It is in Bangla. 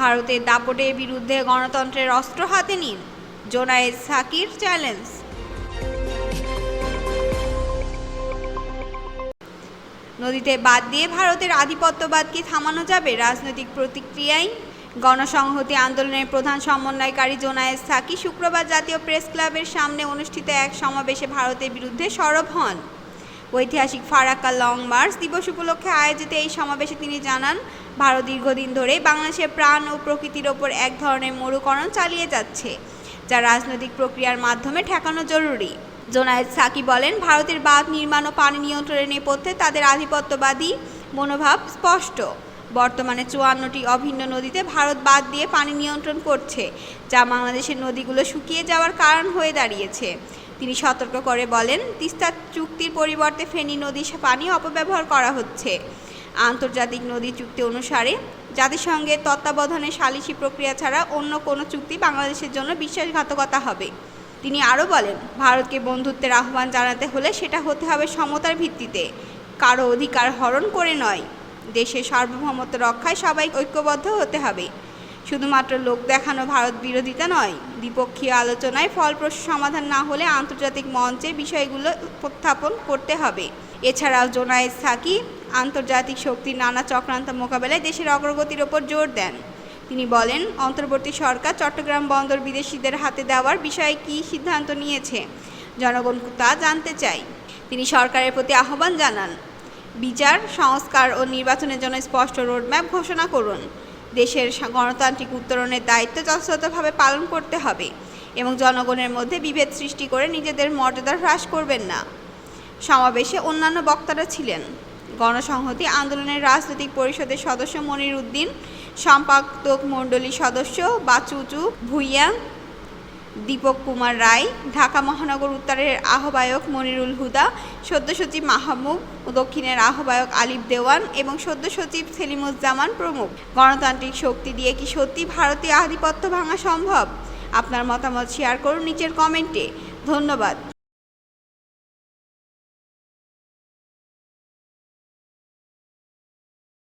ভারতের দাপটের বিরুদ্ধে গণতন্ত্রের অস্ত্র হাতে নিন। জোনায়েদ সাকির চ্যালেঞ্জ। নদীতে বাদ দিয়ে ভারতের আধিপত্যবাদ কি থামানো যাবে রাজনৈতিক প্রতিক্রিয়ায় গণসংহতি আন্দোলনের প্রধান সমন্বয়কারী জোনায়েদ সাকি শুক্রবার জাতীয় প্রেস ক্লাবের সামনে অনুষ্ঠিত এক সমাবেশে ভারতের বিরুদ্ধে সরব হন। ঐতিহাসিক ফারাক্কা লং মার্চ দিবস উপলক্ষে আয়োজিত এই সমাবেশে তিনি জানান, ভারত দীর্ঘদিন ধরে বাংলাদেশের প্রাণ ও প্রকৃতির ওপর এক ধরনের মরুকরণ চালিয়ে যাচ্ছে, যা রাজনৈতিক প্রক্রিয়ার মাধ্যমে ঠেকানো জরুরি। জোনায়েদ সাকি বলেন, ভারতের বাঁধ নির্মাণ ও পানি নিয়ন্ত্রণের নেপথ্যে তাদের আধিপত্যবাদী মনোভাব স্পষ্ট। বর্তমানে চুয়ান্নটি অভিন্ন নদীতে ভারত বাদ দিয়ে পানি নিয়ন্ত্রণ করছে, যা বাংলাদেশের নদীগুলো শুকিয়ে যাওয়ার কারণ হয়ে দাঁড়িয়েছে। তিনি সতর্ক করে বলেন, তিস্তা চুক্তির পরিবর্তে ফেনী নদীর পানি অপব্যবহার করা হচ্ছে। আন্তর্জাতিক নদী চুক্তি অনুসারে, জাতিসংঘের তত্ত্বাবধানে সালিসি প্রক্রিয়া ছাড়া অন্য কোনো চুক্তি বাংলাদেশের জন্য বিশ্বাসঘাতকতা হবে। তিনি আরও বলেন, ভারতকে বন্ধুত্বের আহ্বান জানাতে হলে সেটা হতে হবে সমতার ভিত্তিতে। কারও অধিকার হরণ করে নয়। দেশের সার্বভৌমত্ব রক্ষায় সবাই ঐক্যবদ্ধ হতে হবে। শুধুমাত্র লোক দেখানো ভারত বিরোধিতা নয়, দ্বিপক্ষীয় আলোচনায় ফলপ্রসূ সমাধান না হলে আন্তর্জাতিক মঞ্চে বিষয়গুলো উপস্থাপন করতে হবে। এছাড়াও জোনায়েদ সাকি আন্তর্জাতিক শক্তির নানা চক্রান্ত মোকাবেলায় দেশের অগ্রগতির ওপর জোর দেন। তিনি বলেন, অন্তর্বর্তী সরকার চট্টগ্রাম বন্দর বিদেশিদের হাতে দেওয়ার বিষয়ে কী সিদ্ধান্ত নিয়েছে, জনগণ তা জানতে চাই তিনি সরকারের প্রতি আহ্বান জানান, বিচার, সংস্কার ও নির্বাচনের জন্য স্পষ্ট রোডম্যাপ ঘোষণা করুন। দেশের গণতান্ত্রিক উত্তরণের দায়িত্ব যথাযথভাবে পালন করতে হবে এবং জনগণের মধ্যে বিভেদ সৃষ্টি করে নিজেদের মর্যাদা হ্রাস করবেন না। সমাবেশে অন্যান্য বক্তারা ছিলেন। গণসংহতি আন্দোলনের রাজনৈতিক পরিষদের সদস্য মনির উদ্দিন, সম্পাদক মণ্ডলীর সদস্য বাচুচু ভুইয়া দীপক কুমার রায়, ঢাকা মহানগর উত্তরের আহ্বায়ক মনিরুল হুদা, সদ্য সচিব মাহমুদ, ও দক্ষিণের আহ্বায়ক আলিফ দেওয়ান এবং সদ্য সচিব সেলিমুজ্জামান প্রমুখ। গণতান্ত্রিক শক্তি দিয়ে কি সত্যি ভারতীয় আধিপত্য ভাঙা সম্ভব? আপনার মতামত শেয়ার করুন নিচের কমেন্টে। ধন্যবাদ।